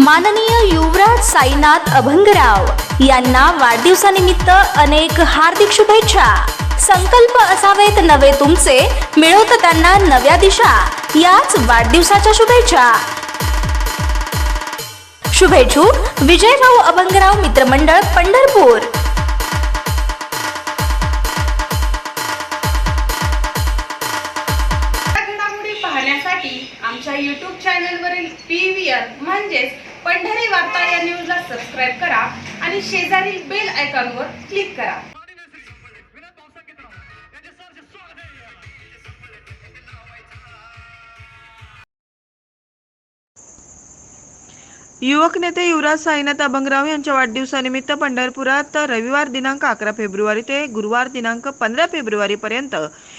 माननीय युवराज साईनाथ अभंगराव यांना वाढदिवसानिमित्त अनेक हार्दिक शुभेच्छा. संकल्प असावेत नवे तुमचे मिळवत त्यांना नव्या दिशा. याच वाढदिवसाच्या शुभेच्छा. शुभेच्छुक विजयभाऊ अभंगराव मित्रमंडळ पंढरपूर. पाहण्यासाठी आमच्या यूट्यूब चॅनलवरील पी व्ही आर म्हणजेच पंढरी वार्ता या न्यूजला सबस्क्राईब करा आणि शेजारील बेल आयकॉनवर क्लिक करा. युवक नेते युवराज साईनाथ अभंगराव यांच्या वाढदिवसानिमित्त पंढरपुरात रविवार दिनांक अकरा फेब्रुवारी ते गुरुवार दिनांक पंधरा फेब्रुवारीपर्यंत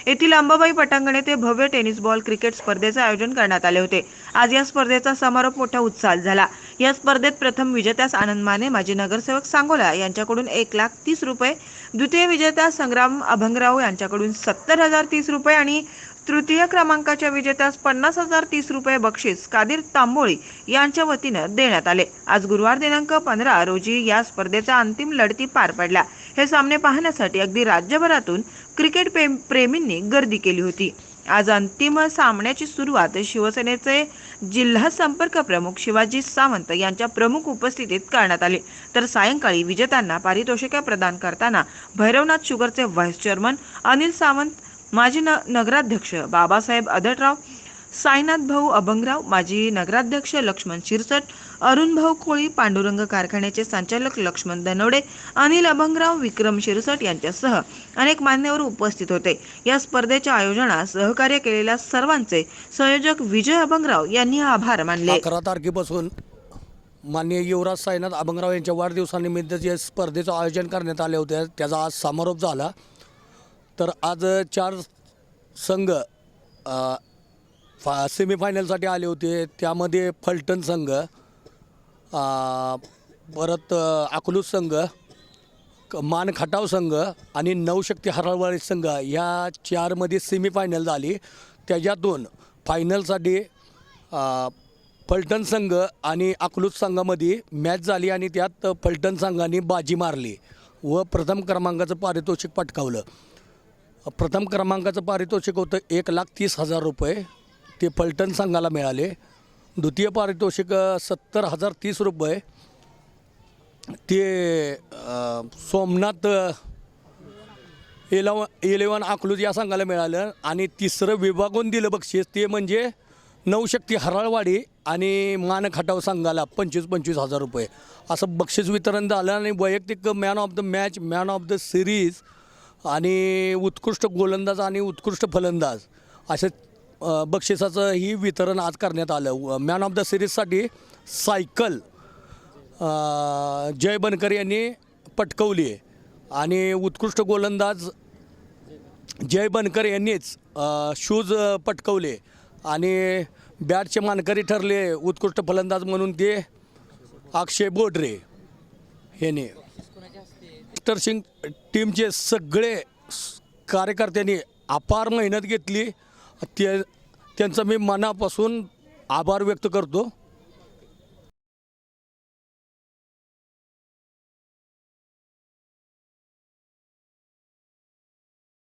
येथील अंबाबाई पटांगण येथे भव्य टेनिस बॉल क्रिकेट स्पर्धेचे आयोजन करण्यात आले होते. आज या स्पर्धेचा समारोप मोठ्या उत्साहात झाला. या स्पर्धेत प्रथम विजेत्यास आनंद माने माजी नगरसेवक सांगोला यांच्याकडून एक लाख तीस रुपये द्वितीय विजेत्या संग्राम अभंगराव यांच्याकडून सत्तर हजार तीस रुपये आणि तृतीय क्रमांकाच्या विजेत्यास पन्नास हजार तीस रुपये बक्षीस कादिर तांबोळी यांच्या वतीनं देण्यात आले. आज गुरुवार दिनांक पंधरा रोजी या स्पर्धेचा अंतिम लढती पार पडल्या हे सामने पाहण्यासाठी अगदी राज्यभरातून क्रिकेट प्रेम- प्रेमींनी गर्दी केली होती. आज अंतिम सामन्याची सुरुवात शिवसेनेचे जिल्हा संपर्क प्रमुख शिवाजी सावंत यांच्या प्रमुख उपस्थितीत करण्यात आली. तर सायंकाळी विजेत्यांना पारितोषिके प्रदान करताना भैरवनाथ शुगरचे व्हाईस चेअरमन अनिल सावंत माजी न नगराध्यक्ष बाबासाहेब अदटराव साईनाथ भाऊ अभंगराव माजी नगराध्यक्ष लक्ष्मण शिरसट अरुण भाऊ कोळी पांडुरंग कारखान्याचे संचालक लक्ष्मण दनवडे अनिल अभंगराव विक्रम शिरसट यांच्यासह अनेक मान्यवर उपस्थित होते. या स्पर्धेच्या आयोजनास सहकार्य केलेल्या सर्वांचे संयोजक विजय अभंगराव यांनी आभार मानले. अकरा तारखेपासून माननीय युवराज साईनाथ अभंगराव यांच्या वाढदिवसानिमित्त जे स्पर्धेचं आयोजन करण्यात आले होते त्याचा आज समारोप झाला. तर आज चार संघ फा सेमीफायनलसाठी आले होते. त्यामध्ये फलटण संघ परत अकलूज संघ क- मान खटाव संघ आणि नवशक्ती हरळवाडी संघ ह्या चारमध्ये सेमीफायनल झाली. त्याच्यातून फायनलसाठी फलटण संघ आणि अकलूज संघामध्ये मॅच झाली आणि त्यात फलटण संघाने बाजी मारली व प्रथम क्रमांकाचं पारितोषिक पटकावलं. प्रथम क्रमांकाचं पारितोषिक होतं एक लाख तीस हजार रुपये. ते फलटण संघाला मिळाले. द्वितीय पारितोषिक सत्तर हजार तीस रुपये. ते सोमनाथ इलेव इलेवन अकलूज या संघाला मिळालं. आणि तिसरं विभागून दिलं बक्षीस ते म्हणजे नवशक्ती हराळवाडी आणि मान खटाव संघाला पंचवीस पंचवीस हजार रुपये. असं बक्षीस वितरण झालं आणि वैयक्तिक man of the match man of the series आणि उत्कृष्ट गोलंदाज आणि उत्कृष्ट फलंदाज असे बक्षिसाचं ही वितरण आज करण्यात आलं. मॅन ऑफ द सिरीजसाठी सायकल जय बनकर यांनी पटकवली आहे. आणि उत्कृष्ट गोलंदाज जय बनकर यांनीच शूज पटकवले. आणि बॅटचे मानकरी ठरले उत्कृष्ट फलंदाज म्हणून ते अक्षय बोडरे यांनी. मिस्टर सिंग टीमचे सगळे कार्यकर्त्यांनी अपार मेहनत घेतली. ते त्यांचं मी मनापासून आभार व्यक्त करतो.